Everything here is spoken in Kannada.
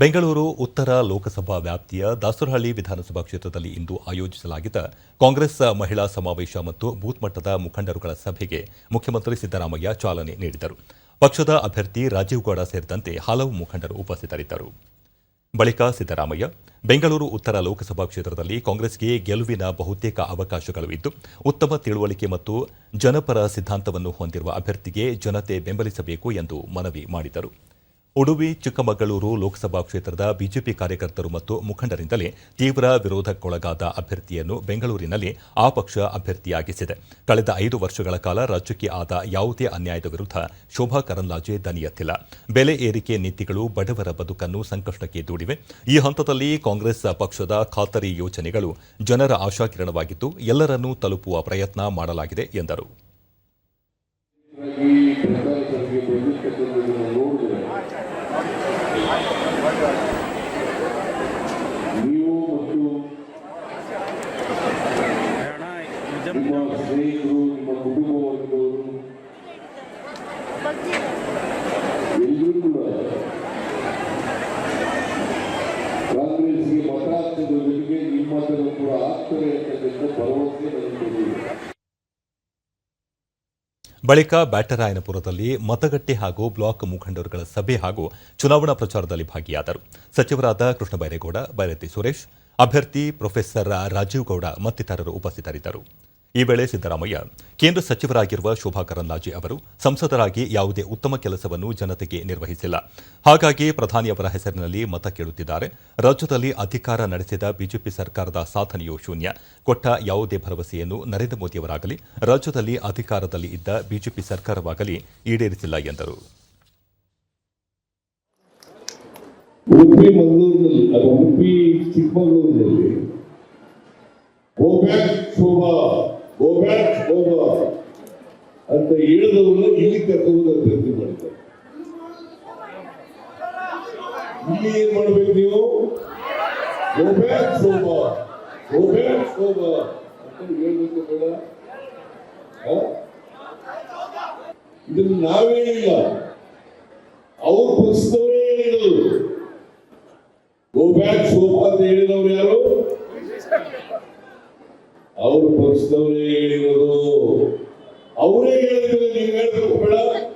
ಬೆಂಗಳೂರು ಉತ್ತರ ಲೋಕಸಭಾ ವ್ಯಾಪ್ತಿಯ ದಾಸರಹಳ್ಳಿ ವಿಧಾನಸಭಾ ಕ್ಷೇತ್ರದಲ್ಲಿ ಇಂದು ಆಯೋಜಿಸಲಾಗಿದ್ದ ಕಾಂಗ್ರೆಸ್ ಮಹಿಳಾ ಸಮಾವೇಶ ಮತ್ತು ಬೂತ್ ಮಟ್ಟದ ಮುಖಂಡರುಗಳ ಸಭೆಗೆ ಮುಖ್ಯಮಂತ್ರಿ ಸಿದ್ದರಾಮಯ್ಯ ಚಾಲನೆ ನೀಡಿದರು. ಪಕ್ಷದ ಅಭ್ಯರ್ಥಿ ರಾಜೀವ್ ಗೌಡ ಸೇರಿದಂತೆ ಹಲವು ಮುಖಂಡರು ಉಪಸ್ಥಿತರಿದ್ದರು. ಬಳಿಕ ಸಿದ್ದರಾಮಯ್ಯ, ಬೆಂಗಳೂರು ಉತ್ತರ ಲೋಕಸಭಾ ಕ್ಷೇತ್ರದಲ್ಲಿ ಕಾಂಗ್ರೆಸ್ಗೆ ಗೆಲುವಿನ ಬಹುತೇಕ ಅವಕಾಶಗಳು ಇದ್ದು, ಉತ್ತಮ ತಿಳುವಳಿಕೆ ಮತ್ತು ಜನಪರ ಸಿದ್ಧಾಂತವನ್ನು ಹೊಂದಿರುವ ಅಭ್ಯರ್ಥಿಗೆ ಜನತೆ ಬೆಂಬಲಿಸಬೇಕು ಎಂದು ಮನವಿ ಮಾಡಿದರು. ಉಡುಪಿ, ಚಿಕ್ಕಮಗಳೂರು ಲೋಕಸಭಾ ಕ್ಷೇತ್ರದ ಬಿಜೆಪಿ ಕಾರ್ಯಕರ್ತರು ಮತ್ತು ಮುಖಂಡರಿಂದಲೇ ತೀವ್ರ ವಿರೋಧಕ್ಕೊಳಗಾದ ಅಭ್ಯರ್ಥಿಯನ್ನು ಬೆಂಗಳೂರಿನಲ್ಲಿ ಆ ಪಕ್ಷ ಅಭ್ಯರ್ಥಿಯಾಗಿಸಿದೆ. ಕಳೆದ ಐದು ವರ್ಷಗಳ ಕಾಲ ರಾಜ್ಯಕ್ಕೆ ಆದ ಯಾವುದೇ ಅನ್ಯಾಯದ ವಿರುದ್ಧ ಶೋಭಾ ಕರಂದ್ಲಾಜೆ ದನಿ ಎತ್ತಿಲ್ಲ ಬೆಲೆ ಏರಿಕೆ ನೀತಿಗಳು ಬಡವರ ಬದುಕನ್ನು ಸಂಕಷ್ಟಕ್ಕೆ ದೂಡಿವೆ. ಈ ಹಂತದಲ್ಲಿ ಕಾಂಗ್ರೆಸ್ ಪಕ್ಷದ ಖಾತರಿ ಯೋಜನೆಗಳು ಜನರ ಆಶಾಕಿರಣವಾಗಿದ್ದು, ಎಲ್ಲರನ್ನೂ ತಲುಪುವ ಪ್ರಯತ್ನ ಮಾಡಲಾಗಿದೆ ಎಂದರು. ನೋಡಿದ್ರೆ ನೀವು ಮತ್ತು ಸ್ನೇಹಿತರು, ನಿಮ್ಮ ಕುಟುಂಬ ವರ್ಗದವರು ಕಾಂಗ್ರೆಸ್ಗೆ ಮತ ಹಾಕಿದ ಕೂಡ ಆಗ್ತದೆ ಅಂತಕ್ಕಂಥ ಭರವಸೆ ನನಗೆ ಬಳಿಕ ಬ್ಯಾಟರಾಯನಪುರದಲ್ಲಿ ಮತಗಟ್ಟೆ ಹಾಗೂ ಬ್ಲಾಕ್ ಮುಖಂಡರುಗಳ ಸಭೆ ಹಾಗೂ ಚುನಾವಣಾ ಪ್ರಚಾರದಲ್ಲಿ ಭಾಗಿಯಾದರು. ಸಚಿವರಾದ ಕೃಷ್ಣ ಬೈರೇಗೌಡ, ಬೈರತಿ ಸುರೇಶ್, ಅಭ್ಯರ್ಥಿ ಪ್ರೊಫೆಸರ್ ರಾಜೀವ್ ಗೌಡ ಮತ್ತಿತರರು ಉಪಸ್ಥಿತರಿದ್ದರು. ಈ ವೇಳೆ ಸಿದ್ದರಾಮಯ್ಯ, ಕೇಂದ್ರ ಸಚಿವರಾಗಿರುವ ಶೋಭಾ ಕರಂದ್ಲಾಜೆ ಅವರು ಸಂಸದರಾಗಿ ಯಾವುದೇ ಉತ್ತಮ ಕೆಲಸವನ್ನು ಜನತೆಗೆ ನಿರ್ವಹಿಸಿಲ್ಲ. ಹಾಗಾಗಿ ಪ್ರಧಾನಿಯವರ ಹೆಸರಿನಲ್ಲಿ ಮತ ಕೇಳುತ್ತಿದ್ದಾರೆ. ರಾಜ್ಯದಲ್ಲಿ ಅಧಿಕಾರ ನಡೆಸಿದ ಬಿಜೆಪಿ ಸರ್ಕಾರದ ಸಾಧನೆಯೂ ಶೂನ್ಯ. ಕೊಟ್ಟ ಯಾವುದೇ ಭರವಸೆಯನ್ನು ನರೇಂದ್ರ ಮೋದಿಯವರಾಗಲಿ, ರಾಜ್ಯದಲ್ಲಿ ಅಧಿಕಾರದಲ್ಲಿ ಇದ್ದ ಬಿಜೆಪಿ ಸರ್ಕಾರವಾಗಲಿ ಈಡೇರಿಸಿಲ್ಲ ಎಂದರು. ಅಂತ ಹೇಳಿದವನ್ನ ಇಲ್ಲಿ ಕರ್ಕೊಂಡು ಅಭ್ಯರ್ಥಿ ಮಾಡಿದ್ದಾರೆ ಇಲ್ಲಿ ಏನ್ ಮಾಡ್ಬೇಕು ನೀವು? ಇದನ್ನು? ಇದನ್ನ ನಾವೇನಿಲ್ಲ. ಅವ್ರ ಪಕ್ಷದವರೇ ಹೇಳಿದರು ಗೋ ಬ್ಯಾಕ್ ಶೋಭಾ ಅಂತ ಹೇಳಿದವ್ರು ಯಾರು? ಅವ್ರ ಪಕ್ಷದವರೇ ಹೇಳಿರೋದು. ಅವರೇ ಹೇಳಿದ್ರೆ ನೀವು ಹೇಳ್ಬೇಕು ಬೇಡ